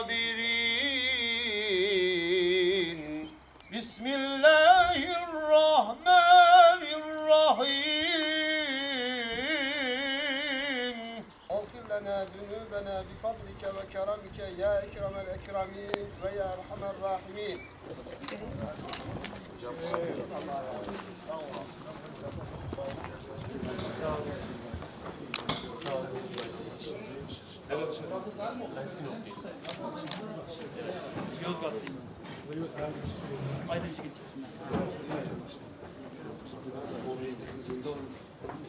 sabirin Bismillahirrahmanirrahim. Ağfir lana dünübena bifadlike ve keramike ya ekremel ekremin ve ya erhamer rahimin Evet. Yozgat'tayım. Ayrıca gideceksin.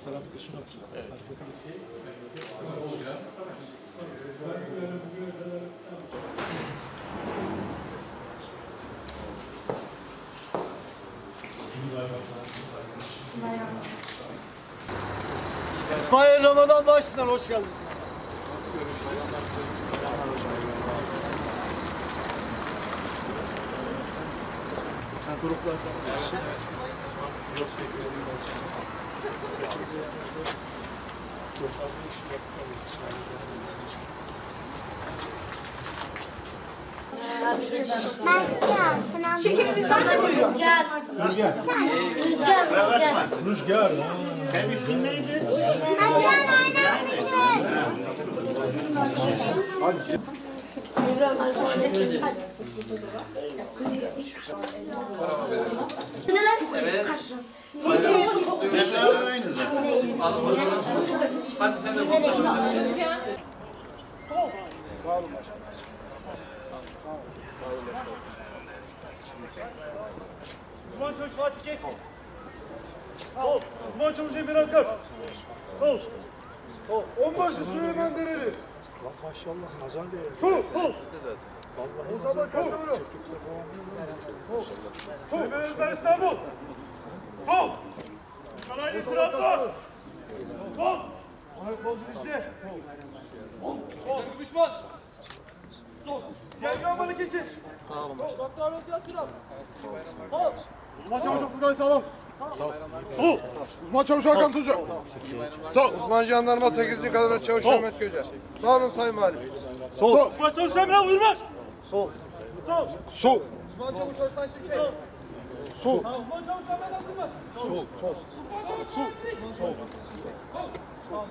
Taraf kışın Evet. İtfaiye Ramazan Başpınar hoş geldiniz. Şekerimizden de buyurun. Rüzgar. Rüzgar. Rüzgar. Rüzgar. Sen ismin neydi? Hadi sen de fotoğraf çek. Uzman çavuş Fatih Keskin. Sol. Uzman çavuş Emir Akar. Sol. Onbaşı Süleyman Dereli. Maşallah nazar değeri. Sol. Sol. O zaman Kastamonu. Sol. Sol. Süleyman Önder İstanbul. Sol. Kanaylı Trabzon. Sol. Ahmet Bolcu Rize. Sol. Sol. Düşman. Sol. Yergan Balıkesir. Sağ olun. Doktor Ahmet Yasıran. Sol. Uzman çavuş Abdülkadir Sağlam. Sol. Uzman çavuş Hakan Tuncay. Sol. Uzman jandarma 8. kademe çavuş Ahmet Göce. Sağ olun Sayın Valim. Sol. Uzman çavuş Emre Uyurmaz. Sol. Sol. Sol. Uzman çavuş Öztan Şimşek. Sol. Uzman çavuş Ahmet Akılmaz. Sol. Sol. Sol. Sol.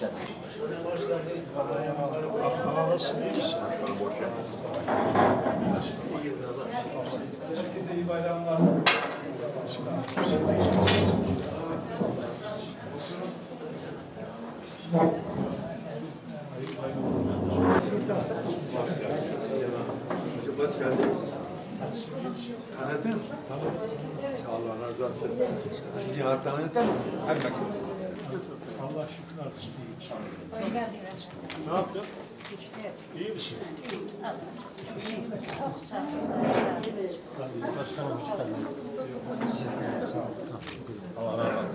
Hoş geldin. Tanıdın mı? Sağ olun, razı olsun. Sizi tanıdın mı? Hadi bakayım. Allah şükür artık iyiyim. Ne yaptın? İyi misin? Ben başkanım hoş geldiniz. Allah razı olsun.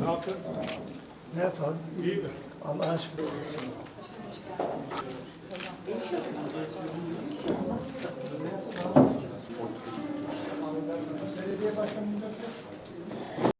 Ne yaptın? Ne yapalım? İyi mi? Allah'a şükür.